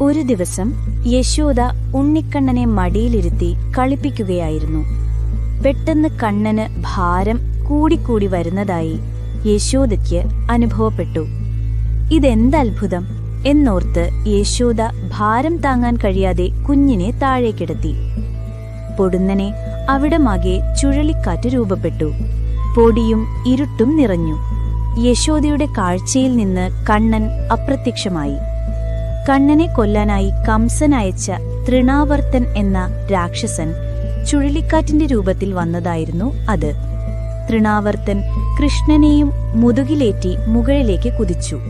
ഒരു ദിവസം യശോദ ഉണ്ണിക്കണ്ണനെ മടിയിലിരുത്തി കളിപ്പിക്കുകയായിരുന്നു. പെട്ടെന്ന് കണ്ണന് ഭാരം കൂടിക്കൂടി വരുന്നതായി യശോദയ്ക്ക് അനുഭവപ്പെട്ടു. ഇതെന്തത്ഭുതം എന്നോർത്ത് യശോദ ഭാരം താങ്ങാൻ കഴിയാതെ കുഞ്ഞിനെ താഴേക്കിടത്തി. പൊടുന്നനെ അവിടമാകെ ചുഴലിക്കാറ്റ് രൂപപ്പെട്ടു. പൊടിയും ഇരുട്ടും നിറഞ്ഞു. യശോദയുടെ കാഴ്ചയിൽ നിന്ന് കണ്ണൻ അപ്രത്യക്ഷമായി. കണ്ണനെ കൊല്ലാനായി കംസൻ അയച്ച തൃണാവർത്തൻ എന്ന രാക്ഷസൻ ചുഴലിക്കാറ്റിന്റെ രൂപത്തിൽ വന്നതായിരുന്നു അത്. തൃണാവർത്തൻ കൃഷ്ണനെയും മുതുകിലേറ്റി മുകളിലേക്ക് കുതിച്ചു.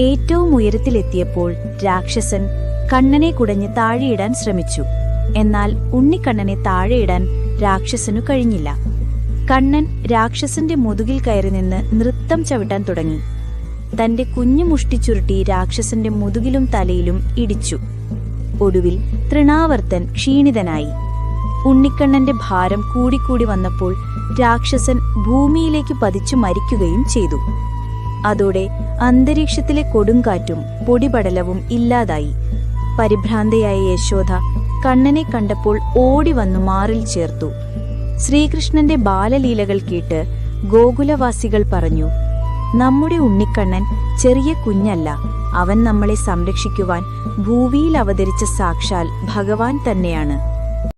ഏറ്റവും ഉയരത്തിലെത്തിയപ്പോൾ രാക്ഷസൻ കണ്ണനെ കുടഞ്ഞ് താഴെയിടാൻ ശ്രമിച്ചു. എന്നാൽ ഉണ്ണിക്കണ്ണനെ താഴെയിടാൻ രാക്ഷസനു കഴിഞ്ഞില്ല. കണ്ണൻ രാക്ഷസന്റെ മുതുകിൽ കയറി നിന്ന് നൃത്തം ചവിട്ടാൻ തുടങ്ങി. തന്റെ കുഞ്ഞു മുഷ്ടി ചുരുട്ടി രാക്ഷസന്റെ മുതുകിലും തലയിലും ഇടിച്ചു. ഒടുവിൽ തൃണാവർത്തൻ ക്ഷീണിതനായി. ഉണ്ണിക്കണ്ണന്റെ ഭാരം കൂടിക്കൂടി വന്നപ്പോൾ രാക്ഷസൻ ഭൂമിയിലേക്ക് പതിച്ചു മരിക്കുകയും ചെയ്തു. അതോടെ അന്തരീക്ഷത്തിലെ കൊടുങ്കാറ്റും പൊടിപടലവും ഇല്ലാതായി. പരിഭ്രാന്തയായ യശോദ കണ്ണനെ കണ്ടപ്പോൾ ഓടി വന്നു മാറിൽ ചേർത്തു. ശ്രീകൃഷ്ണന്റെ ബാലലീലകൾ കേട്ട് ഗോകുലവാസികൾ പറഞ്ഞു നമ്മുടെ ഉണ്ണിക്കണ്ണൻ ചെറിയ കുഞ്ഞല്ല. അവൻ നമ്മളെ സംരക്ഷിക്കുവാൻ ഭൂവിയിൽ അവതരിച്ച സാക്ഷാൽ ഭഗവാൻ തന്നെയാണ്.